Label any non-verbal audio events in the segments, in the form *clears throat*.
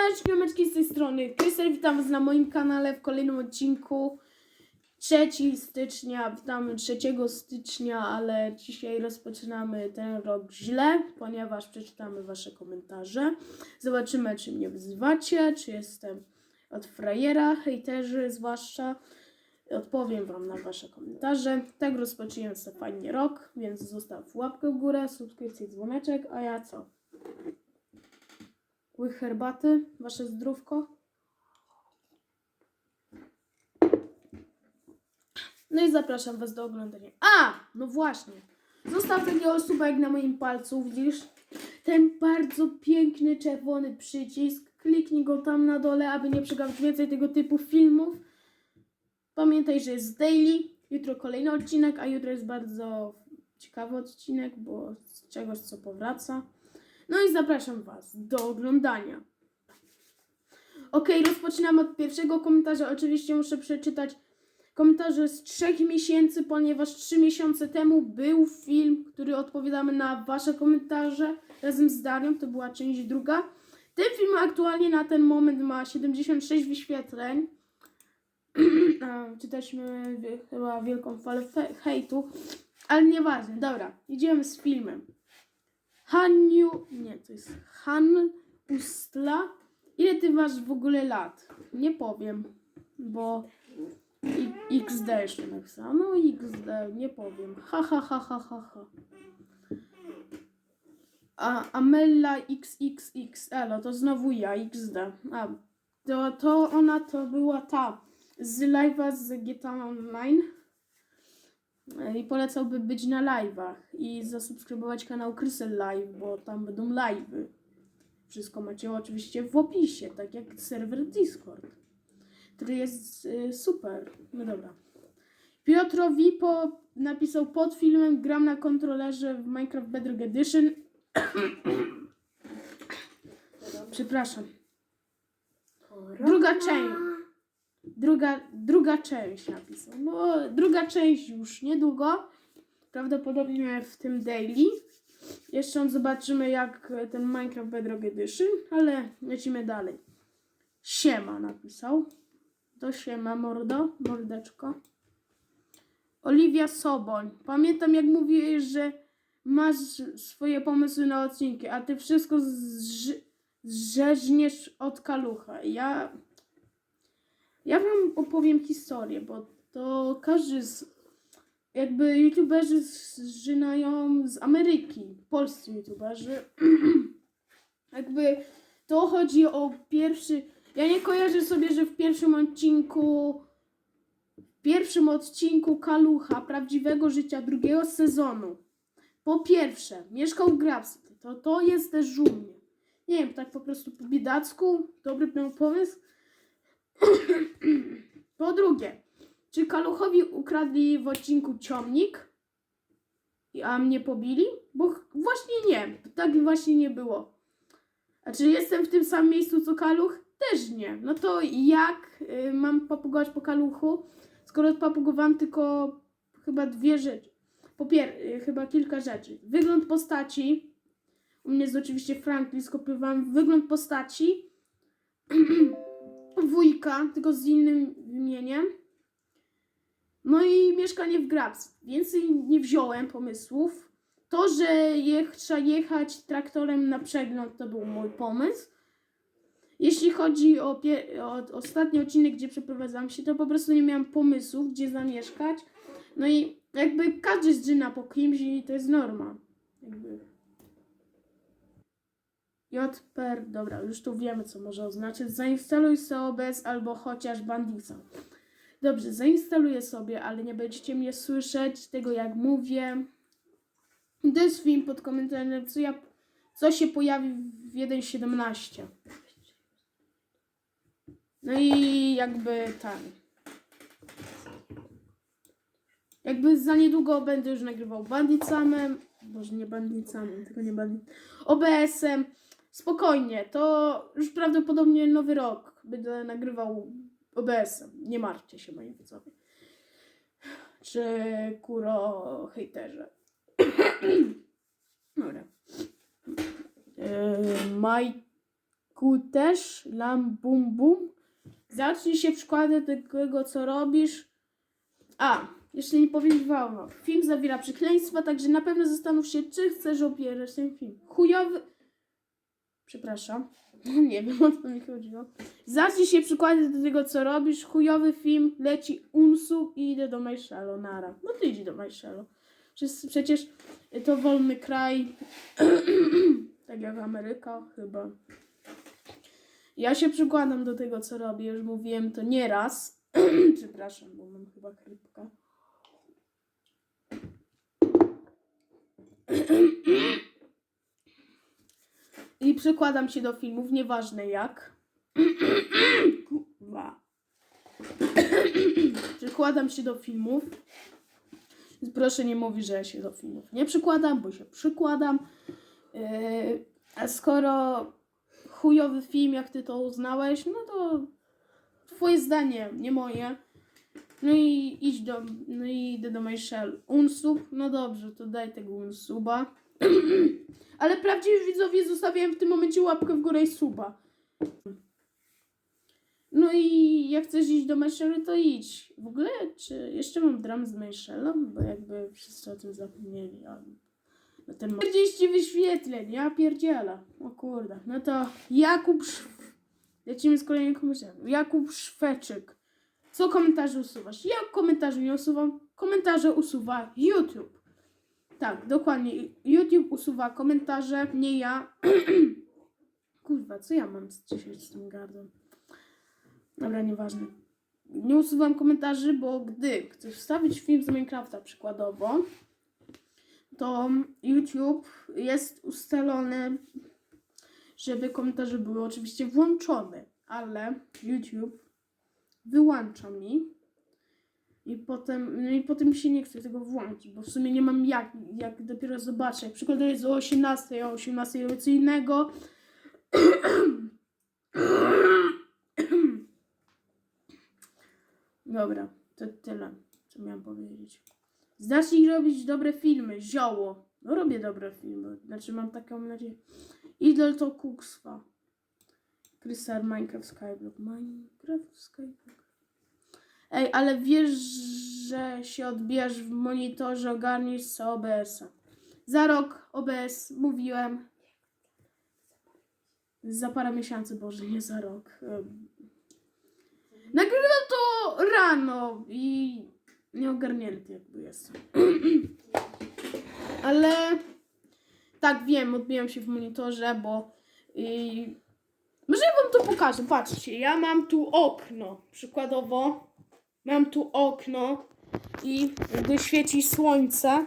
Siemeczki, siemeczki z tej strony. Krysel, witam na moim kanale w kolejnym odcinku. 3 stycznia, witamy 3 stycznia, ale dzisiaj rozpoczynamy ten rok źle, ponieważ przeczytamy wasze komentarze. Zobaczymy, czy mnie wyzywacie, czy jestem od frajera, hejterzy zwłaszcza. Odpowiem wam na wasze komentarze. Tak rozpoczniemy sobie fajnie rok, więc zostaw łapkę w górę, subskrypcję, dzwoneczek, a ja co? Łyk herbaty, wasze zdrówko. No i zapraszam was do oglądania. A, no właśnie. Zostaw takiego suba jak na moim palcu, widzisz? Ten bardzo piękny czerwony przycisk. Kliknij go tam na dole, aby nie przegapić więcej tego typu filmów. Pamiętaj, że jest daily. Jutro kolejny odcinek, a jutro jest bardzo ciekawy odcinek, bo z czegoś co powraca. No i zapraszam Was do oglądania. Ok, rozpoczynamy od pierwszego komentarza. Oczywiście muszę przeczytać komentarze z trzech miesięcy, ponieważ trzy miesiące temu był film, który odpowiadamy na Wasze komentarze razem z Darią. To była część druga. Ten film aktualnie na ten moment ma 76 wyświetleń. *clears throat* A, Czy też my wy- chyba wielką falę hejtu, ale nieważne. Dobra, idziemy z filmem. Haniu, nie, to jest Han Ustla. Ile ty masz w ogóle lat? Nie powiem, bo I, XD jeszcze napisała. No XD, nie powiem. Ha, ha, ha, ha, ha, ha. A Amella XXXL, to znowu ja, XD. A, to, to ona to była ta z live'a z GTA Online. I polecałby być na live'ach i zasubskrybować kanał Krysel Live, bo tam będą live'y. Wszystko macie oczywiście w opisie, tak jak serwer Discord, który jest y, super. No dobra. Piotrowi po, napisał pod filmem gram na kontrolerze w Minecraft Bedrock Edition. *coughs* Przepraszam. Druga część. Druga, druga część napisał. No, druga część już niedługo. Prawdopodobnie w tym daily. Jeszcze zobaczymy jak ten Minecraft Bedrock Edition, ale lecimy dalej. Siema napisał. To siema mordo, mordeczko. Oliwia Soboń. Pamiętam jak mówiłeś, że masz swoje pomysły na odcinki, a ty wszystko zrz- zrzeźniesz od kalucha. Ja ja wam opowiem historię, bo to każdy z. Jakby youtuberzy zżynają z Ameryki, polscy youtuberzy. *clears throat* jakby to chodzi o pierwszy. Ja nie kojarzę sobie, że w pierwszym odcinku. W pierwszym odcinku Kalucha, prawdziwego życia drugiego sezonu. Po pierwsze, mieszkał w Grabsty. To, to jest też żumnie. Nie wiem, tak po prostu po biedacku. Dobry pomysł. Po drugie, czy Kaluchowi ukradli w odcinku ciągnik, a mnie pobili? Bo właśnie nie, tak właśnie nie było. A czy jestem w tym samym miejscu co Kaluch? Też nie. No to jak y, mam papugować po Kaluchu, skoro papugowałam tylko chyba dwie rzeczy. Po pier- y, chyba kilka rzeczy. Wygląd postaci. U mnie jest oczywiście Franklin, skopiowałam wygląd postaci *clears throat* wujka, tylko z innym imieniem. No i mieszkanie w Grabs. Więcej nie wziąłem pomysłów. To, że je, trzeba jechać traktorem na przegląd, to był mój pomysł. Jeśli chodzi o, o ostatni odcinek, gdzie przeprowadzam się, to po prostu nie miałam pomysłów, gdzie zamieszkać. No i jakby każdy zżyna po kimś i to jest norma. Jakby. JPR, dobra, już tu wiemy, co może oznaczać. Zainstaluj sobie OBS albo chociaż Bandixa. Dobrze, zainstaluję sobie, ale nie będziecie mnie słyszeć tego, jak mówię. To film pod komentarzem, co, ja, co się pojawi w 1.17. No i jakby tak. Jakby za niedługo będę już nagrywał bandicamem. Boże, nie bandicamem, tylko nie bandit. OBS-em. Spokojnie, to już prawdopodobnie nowy rok będę nagrywał OBS-em. Nie martwcie się, moi widzowie. Czy kuro hejterze. *clears throat* Dobra. Yy, Maj też, lam bum bum. Zacznij się przykłady tego, co robisz. A, jeszcze nie powiedziałam. Film zawiera przekleństwa, także na pewno zastanów się, czy chcesz opierać ten film. Chujowy... Przepraszam. *laughs* Nie wiem, o co mi chodziło. Zacznij się przykłady do tego, co robisz. Chujowy film, leci unsub i idę do Majszelo, nara. No ty idź do. Przecież- Przecież to wolny kraj. *clears throat* tak jak Ameryka, chyba. Ja się przykładam do tego, co robię. Już mówiłem to nieraz. *clears throat* Przepraszam, bo mam chyba chrypkę. *clears throat* I przykładam się do filmów, nieważne jak. *clears throat* Kurwa. *clears throat* Przykładam się do filmów. Proszę nie mówić, że ja się do filmów nie przykładam, bo się przykładam. Yy, a skoro chujowy film, jak ty to uznałeś, no to twoje zdanie, nie moje. No i idź do, no i idę do Michelle. Unsub, no dobrze, to daj tego unsuba. Ale prawdziwi widzowie zostawiałem w tym momencie łapkę w górę i suba. No i jak chcesz iść do Michelle, to idź. W ogóle, czy jeszcze mam dram z Michelle'ą? Bo jakby wszyscy o tym zapomnieli. A no ten 40 wyświetleń, ja pierdziela. O kurde. No to Jakub. Lecimy z kolejnym komentarzem. Jakub Szweczyk. Co komentarze usuwasz? Ja komentarze nie usuwam. Komentarze usuwa YouTube. Tak, dokładnie. YouTube usuwa komentarze, nie ja. *clears throat* Kurwa, co ja mam dzisiaj z tym gardłem? Dobra, nieważne. Nie usuwam komentarzy, bo gdy chcesz wstawić film z Minecrafta przykładowo, to YouTube jest ustalony, żeby komentarze były oczywiście włączone, ale YouTube wyłącza mi i potem, no i potem się nie chce tego włączyć, bo w sumie nie mam jak, jak dopiero zobaczę. Jak przykład jest o 18, o 18 robię co innego. Dobra, to tyle, co miałam powiedzieć. Zacznij robić dobre filmy, zioło. No robię dobre filmy, znaczy mam taką nadzieję. Idol to kukswa. Krysar Minecraft Skyblock. Minecraft Skyblock. Ej, ale wiesz, że się odbijasz w monitorze, ogarniesz z OBS-a. Za rok OBS, mówiłem. Za parę miesięcy, Boże, nie za rok. Nagrywam to rano i nieogarnięty jakby jestem. *clears throat* Ale tak, wiem, odbijam się w monitorze, bo i może ja wam to pokażę. Patrzcie, ja mam tu okno. Przykładowo mam tu okno i gdy świeci słońce,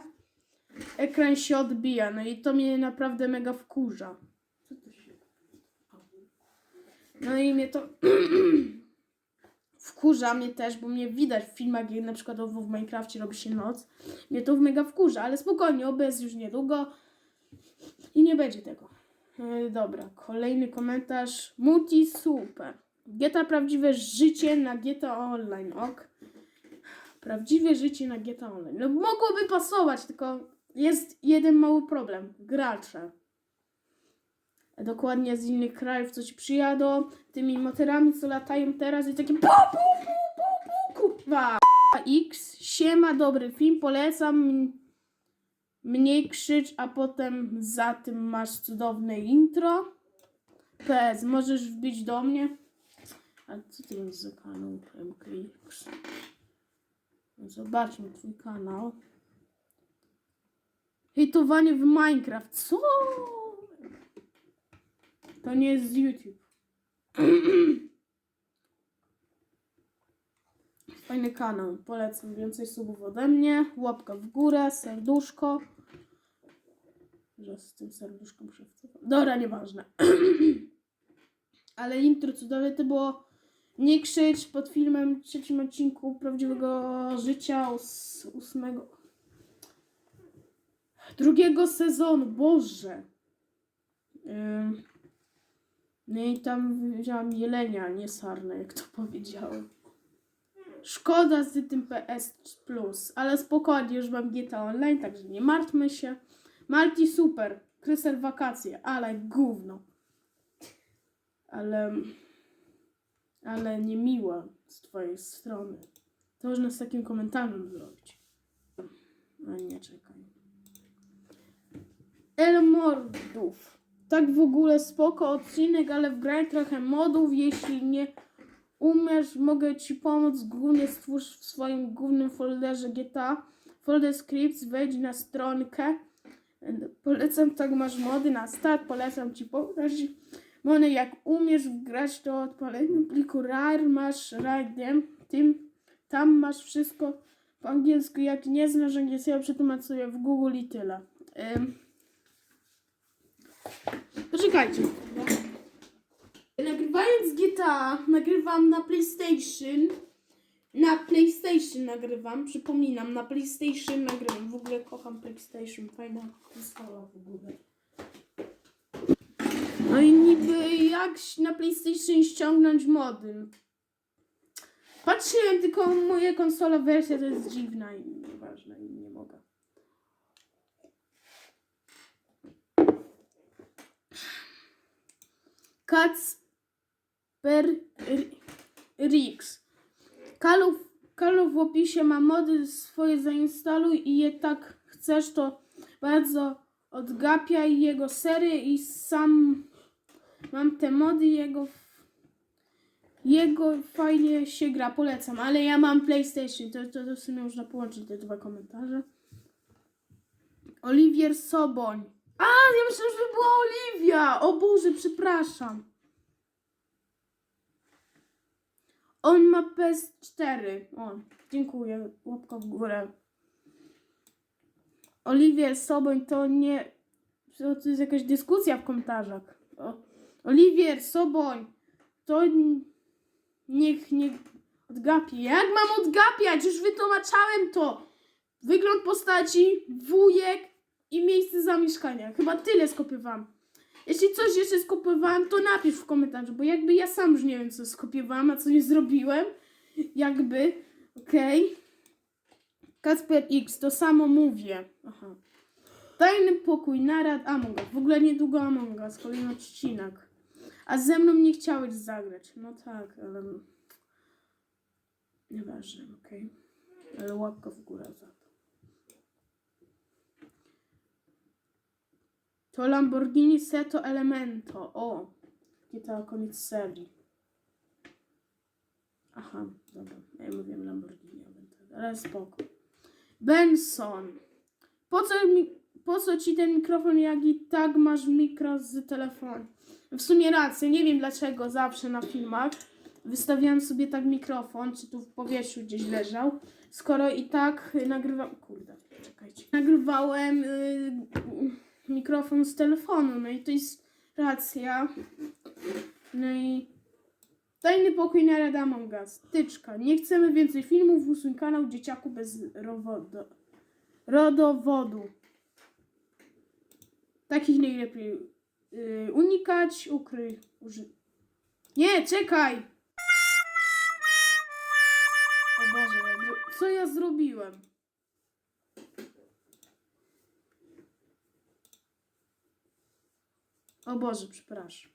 ekran się odbija. No i to mnie naprawdę mega wkurza. No i mnie to *clears throat* wkurza mnie też, bo mnie widać w filmach, jak na przykład w Minecrafcie robi się noc. Mnie to mega wkurza, ale spokojnie, OBS już niedługo i nie będzie tego. E, dobra, kolejny komentarz. Multi super. GTA prawdziwe życie na GTA Online, ok? Prawdziwe życie na GTA Online. No mogłoby pasować, tylko jest jeden mały problem. Gracze. Dokładnie z innych krajów, co ci przyjadą, tymi motorami, co latają teraz i takie pu, pu, pu, pu, pu, kurwa. X, siema, dobry film, polecam. Mniej krzycz, a potem za tym masz cudowne intro. PS, możesz wbić do mnie. A co ty masz za kanał MKX? No Zobaczmy twój kanał. Hejtowanie w Minecraft. Co? To nie jest z YouTube. *clears throat* Fajny kanał. Polecam. Więcej subów ode mnie. Łapka w górę, serduszko. Że z tym serduszkiem się. Dobra, nieważne. *clears throat* Ale intro cudowne to było nie krzycz pod filmem w trzecim odcinku prawdziwego życia z ósmego drugiego sezonu. Boże. Ym. No i tam wziąłam jelenia, nie sarnę, jak to powiedziałem. Szkoda z tym PS Plus, ale spokojnie, już mam GTA Online, także nie martwmy się. Malti super, Kryser wakacje, ale gówno. ale, ale nie miła z twojej strony. To można z takim komentarzem zrobić. A nie, czekaj. Elmordów. Tak w ogóle spoko odcinek, ale wgraj trochę modów. Jeśli nie umiesz, mogę ci pomóc. Głównie stwórz w swoim głównym folderze GTA. Folder scripts, wejdź na stronkę. Polecam, tak masz mody na start. Polecam ci pokaż mody. Jak umiesz wgrać to odpowiednim pliku RAR masz rajdem. Tym, tam masz wszystko po angielsku. Jak nie znasz angielskiego, przetłumaczę w Google i tyle. Ym. Poczekajcie. Nagrywając GTA, nagrywam na PlayStation. Na PlayStation nagrywam, przypominam, na PlayStation nagrywam. W ogóle kocham PlayStation, fajna konsola w ogóle. No i niby jak na PlayStation ściągnąć mody? Patrzyłem, tylko moja konsola wersja to jest dziwna i nieważna i nie mogę. Kacper Rix. Kalów, Kalów w opisie ma mody swoje zainstaluj i je tak chcesz, to bardzo odgapiaj jego serię i sam mam te mody jego jego fajnie się gra, polecam, ale ja mam PlayStation, to, to, to w sumie można połączyć te dwa komentarze. Oliwier Soboń. A, ja myślę, że była Oliwia. O Boże, przepraszam. On ma PS4. O, dziękuję. Łapka w górę. Oliwier Soboń to nie... To jest jakaś dyskusja w komentarzach. O, Oliwier Soboń to... Niech nie odgapie. Jak mam odgapiać? Już wytłumaczałem to. Wygląd postaci, wujek i miejsce zamieszkania. Chyba tyle skopiowałam. Jeśli coś jeszcze skopiowałam, to napisz w komentarzu, bo jakby ja sam już nie wiem, co skopiowałam, a co nie zrobiłem. Jakby, okej. Kasper X, to samo mówię. Aha. Tajny pokój, narad Among Us. W ogóle niedługo Among Us, kolejny odcinek. A ze mną nie chciałeś zagrać. No tak, ale... Nieważne, okej. Ale łapka w górę za to. To Lamborghini Seto Elemento. O! GTA koniec serii. Aha, dobra. Ja mówiłem Lamborghini Aventador, ale spoko. Benson. Po co, mi, po co ci ten mikrofon, jak i tak masz mikro z telefonu? W sumie rację, nie wiem dlaczego zawsze na filmach wystawiałam sobie tak mikrofon, czy tu w powietrzu gdzieś leżał, skoro i tak y, nagrywam... Kurde, czekajcie. Nagrywałem y, mikrofon z telefonu, no i to jest racja. No i tajny pokój na Rada Among Us. Tyczka. Nie chcemy więcej filmów, usuń kanał dzieciaku bez rowodo, rodowodu. Takich najlepiej y, unikać, ukryj, uży... Nie, czekaj! O Boże, co ja zrobiłem? O Boże, przepraszam.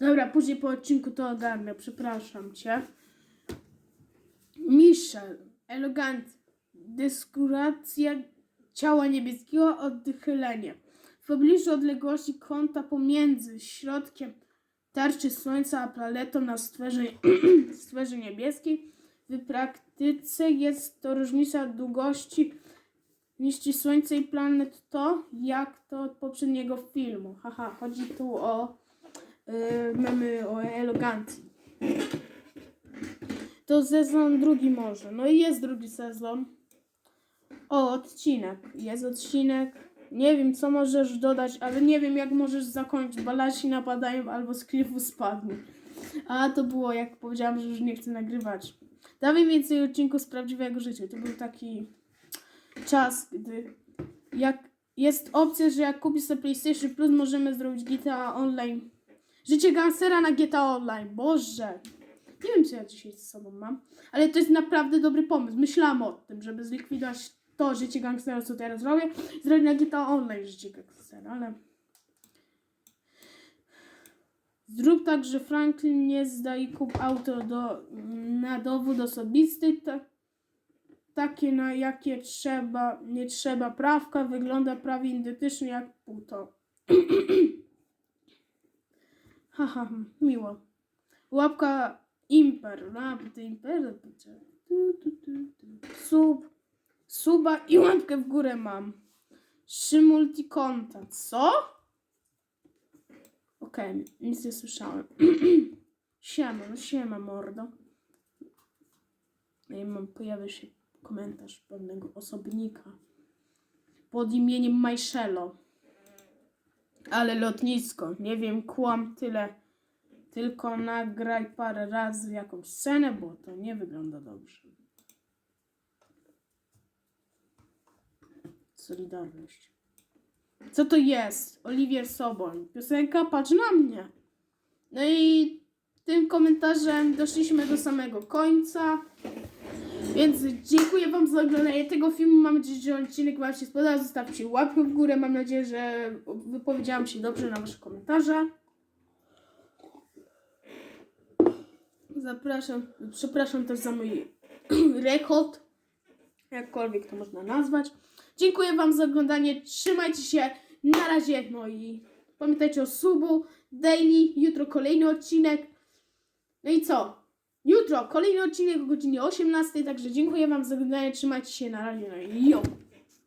Dobra, później po odcinku to ogarnę, przepraszam cię. Michel, elegant, dyskuracja ciała niebieskiego, odchylenie. W pobliżu odległości kąta pomiędzy środkiem tarczy słońca a planetą na sferze, sferze *clears throat* niebieskiej. W praktyce jest to różnica długości niż słońca i planet to, jak to od poprzedniego filmu. Haha, chodzi tu o yy, mamy o elegancji. To sezon drugi może. No i jest drugi sezon. O, odcinek. Jest odcinek. Nie wiem, co możesz dodać, ale nie wiem, jak możesz zakończyć. Balasi napadają albo z klifu spadnie. A to było, jak powiedziałam, że już nie chcę nagrywać. Dawaj więcej odcinków z prawdziwego życia. To był taki czas, gdy jak jest opcja, że jak kupisz sobie PlayStation Plus, możemy zrobić GTA Online. Życie gangstera na GTA Online. Boże. Nie wiem, co ja dzisiaj ze sobą mam, ale to jest naprawdę dobry pomysł. Myślałam o tym, żeby zlikwidować to życie gangstera, co teraz robię. Zrobić na GTA Online życie gangstera, ale... Zrób tak, że Franklin nie zda i kup auto do, na dowód osobisty. Ta, takie, na jakie trzeba, nie trzeba prawka, wygląda prawie identycznie jak puto. *clears throat* Haha, miło. Łapka imper, łapka imper. Sub, suba i łapkę w górę mam. Trzy multikonta. Co? Okej, nic nie słyszałem. *clears throat* siema, no siema, mordo. No i mam, pojawia się komentarz pewnego osobnika pod imieniem Majszelo. Ale lotnisko, nie wiem, kłam tyle. Tylko nagraj parę razy jakąś scenę, bo to nie wygląda dobrze. Solidarność. Co to jest? Oliwier Soboń. Piosenka Patrz na mnie. No i tym komentarzem doszliśmy do samego końca. Więc dziękuję Wam za oglądanie tego filmu. Mam nadzieję, że odcinek Wam się spodobał. Zostawcie łapkę w górę. Mam nadzieję, że wypowiedziałam się dobrze na Wasze komentarze. Zapraszam, przepraszam też za mój *clears throat* rekord, jakkolwiek to można nazwać. Dziękuję Wam za oglądanie. Trzymajcie się. Na razie. No i pamiętajcie o subu, daily. Jutro kolejny odcinek. No i co? Jutro kolejny odcinek o godzinie 18. Także dziękuję Wam za oglądanie. Trzymajcie się. Na razie. No i jo.